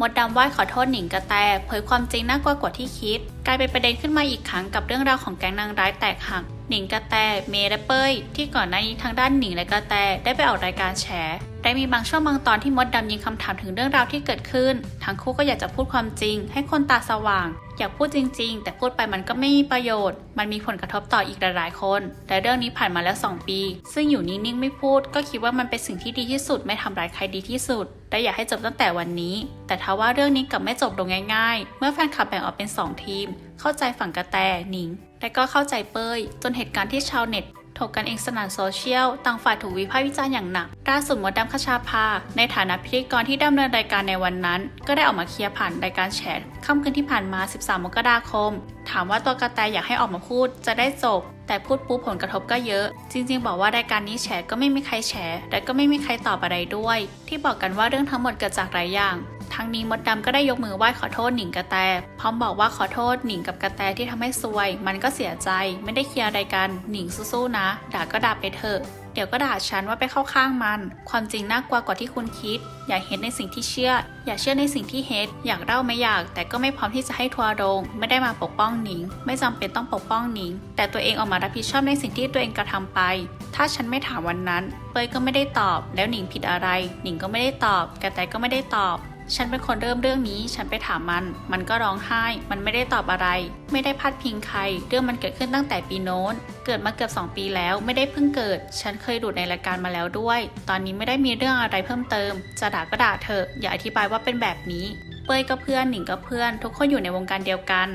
มดดำไหว้ขอโทษหนิงกระแตเผยความจริงน่ากลัวกว่าที่คิด กลายเป็นประเด็นขึ้นมาอีกครั้งกับเรื่องราวของแก๊งนางร้ายแตกหักหนิงกระแต เมย์และเป้ย ที่ก่อนหน้านี้ทางด้านหนิงและกระแตได้ไปออกรายการแฉ ได้มีบางช่วงบางตอนที่มดดำยิงคำถามถึงเรื่องราวที่เกิดขึ้น ทั้งคู่ก็อยากจะพูดความจริง ให้คนตาสว่าง อยากพูดจริง ๆ แต่พูดไปมันก็ไม่มีประโยชน์ มันมีผลกระทบต่ออีกหลายๆคนแต่เรื่องนี้ผ่านมาแล้ว 2 ปี ซึ่งอยู่นิ่งๆไม่พูด ก็คิดว่ามันเป็นสิ่งที่ดีที่สุดไม่ทำร้ายใครดีที่สุด และอยากให้จบตั้งแต่วันนี้ แต่ทว่าเรื่องนี้กลับไม่จบลงง่าย ๆ เมื่อแฟนคลับแบ่งออกเป็น 2 ทีม เข้าใจฝั่งกระแตหนิง และก็เข้าใจเป้ย จนเหตุการณ์ที่ชาวเน็ต ถกกันเองสนั่นโซเชียล ต่างฝ่ายถูกวิพากษ์วิจารณ์อย่างหนักล่าสุดมดดำคชาภา ในฐานะพิธีกรที่ดำเนินรายการในวันนั้น ก็ได้ออกมาเคลียร์ผ่านรายการแชทค่ำคืนที่ผ่านมา 13 มกราคม ถามว่าตัวกระแตอยากให้ออกมาพูดจะได้จบ แต่พูดปุ๊บผลกระทบก็เยอะ จริง ๆ บอกว่ารายการนี้แฉก็ไม่มีใครแฉและก็ไม่มีใครตอบอะไรด้วย ที่บอกกันว่าเรื่องทั้งหมดเกิดจากหลายอย่างทั้งนี้มดดำก็ได้ยกมือไหว้ขอโทษหนิงกระแต พร้อมบอกว่าขอโทษหนิงกับกระแตที่ทำให้ซวย มันก็เสียใจ ไม่ได้เคลียร์อะไรกัน หนิงสู้ๆนะ ด่าก็ด่าไปเถอะ ดี๋ยวก็ด่าฉันว่าไปเข้าข้างมัน ความจริงน่ากลัวกว่าที่คุณคิด อย่าเห็นในสิ่งที่เชื่อ อย่าเชื่อในสิ่งที่เฮดอยากเล่าไม่อยาก แต่ก็ไม่พร้อมที่จะให้ทัวร์ลงไม่ได้มาปกป้องหนิง ไม่จำเป็นต้องปกป้องหนิง แต่ตัวเองออกมารับผิดชอบในสิ่งที่ตัวเองกระทำไป ถ้าฉันไม่ถามวันนั้น เปยก็ไม่ได้ตอบ แล้วหนิงผิดอะไร หนิงก็ไม่ได้ตอบ กระแตก็ไม่ได้ตอบ ฉันเป็นคนเริ่มเรื่องนี้ ฉันไปถามมัน มันก็ร้องไห้ มันไม่ได้ตอบอะไร ไม่ได้พัดพิงใคร เรื่องมันเกิดขึ้นตั้งแต่ปีโน้น เกิดมาเกือบ2 ปีแล้ว ไม่ได้เพิ่งเกิด ฉันเคยดูดในรายการมาแล้วด้วย ตอนนี้ไม่ได้มีเรื่องอะไรเพิ่มเติม จะด่าก็ด่าเถอะ อย่าอธิบายว่าเป็นแบบนี้ เป้ยก็เพื่อน หนิงก็เพื่อน ทุกคนอยู่ในวงการเดียวกัน